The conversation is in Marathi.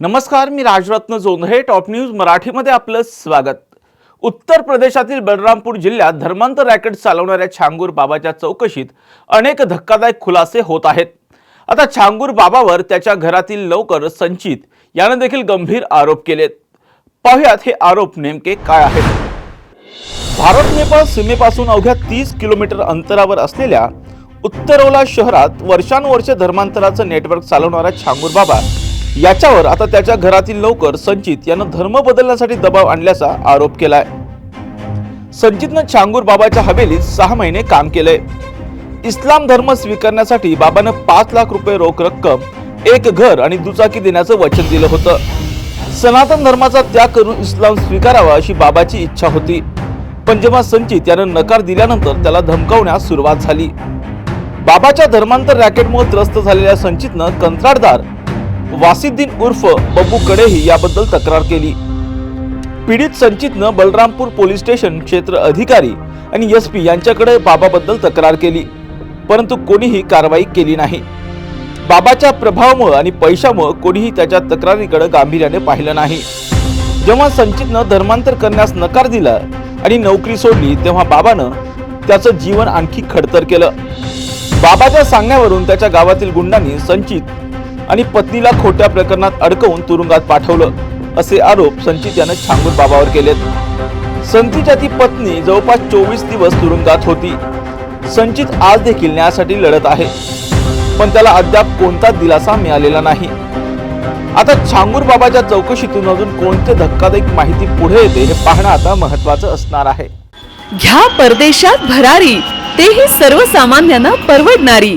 नमस्कार मी राजरत्न जोंधळे टॉप न्यूज मराठीमध्ये आपलं स्वागत. उत्तर प्रदेशातील बलरामपूर जिल्ह्यात धर्मांतर रॅकेट चालवणाऱ्या छांगूर बाबाच्या चौकशीत अनेक धक्कादायक खुलासे होत आहेत. आता छांगूर बाबावर त्याच्या घरातील लवकर संचित यानं देखील गंभीर आरोप केलेत. पाहुयात हे आरोप नेमके काय आहेत. भारत नेपाळ सीमेपासून अवघ्या तीस किलोमीटर अंतरावर असलेल्या उत्तरोला शहरात वर्षानुवर्षे धर्मांतराचं नेटवर्क चालवणारा छांगूर बाबा याच्यावर आता त्याच्या घरातील लवकर संचित यानं धर्म बदलण्यासाठी दबाव आणल्याचा आरोप केलाय. संचितनं छांगूर बाबाच्या हवेलीत सहा महिने काम केलंय. इस्लाम धर्म स्वीकारण्यासाठी बाबानं पाच लाख रुपये रोख रक्कम एक घर आणि दुचाकी देण्याचं वचन दिलं होतं. सनातन धर्माचा त्याग करून इस्लाम स्वीकारावा अशी बाबाची इच्छा होती. पण जेव्हा संचित यानं नकार दिल्यानंतर त्याला धमकावण्यास सुरुवात झाली. बाबाच्या धर्मांतर रॅकेटमुळे त्रस्त झालेल्या संचितनं कंत्राटदार वासिद्दीन उर्फ बब्बू कडेही याबद्दल तक्रार केली. पीडित संचितनं बलरामपूर पोलीस स्टेशन क्षेत्र अधिकारी आणि एस पी यांच्याकडे बाबाबद्दल तक्रार केली परंतु कोणीही कारवाई केली नाही. बाबाच्या प्रभावामुळं आणि पैशामुळं कोणीही त्याच्या तक्रारीकडे गांभीर्याने पाहिलं नाही. जेव्हा संचितनं धर्मांतर करण्यास नकार दिला आणि नोकरी सोडली तेव्हा बाबानं त्याचं जीवन आणखी खडतर केलं. बाबाच्या सांगण्यावरून त्याच्या गावातील गुंडांनी संचित आणि पत्नीला खोट्या प्रकरणात अडकवून तुरुंगात पाठवलं असे आरोप संचित यानं छांगूर बाबावर केलेत. संचितच्या ती पत्नी जवळपास चोवीस दिवस तुरुंगात होती. संचित आज देखील न्यायासाठी लढत आहे पण त्याला अद्याप कोणताच दिलासा मिळालेला नाही. आता छांगूर बाबाच्या चौकशीतून अजून कोणते धक्कादायक माहिती पुढे येते हे पाहणं आता महत्वाचं असणार आहे. घ्या परदेशात भरारी तेही सर्वसामान्यांना परवडणारी.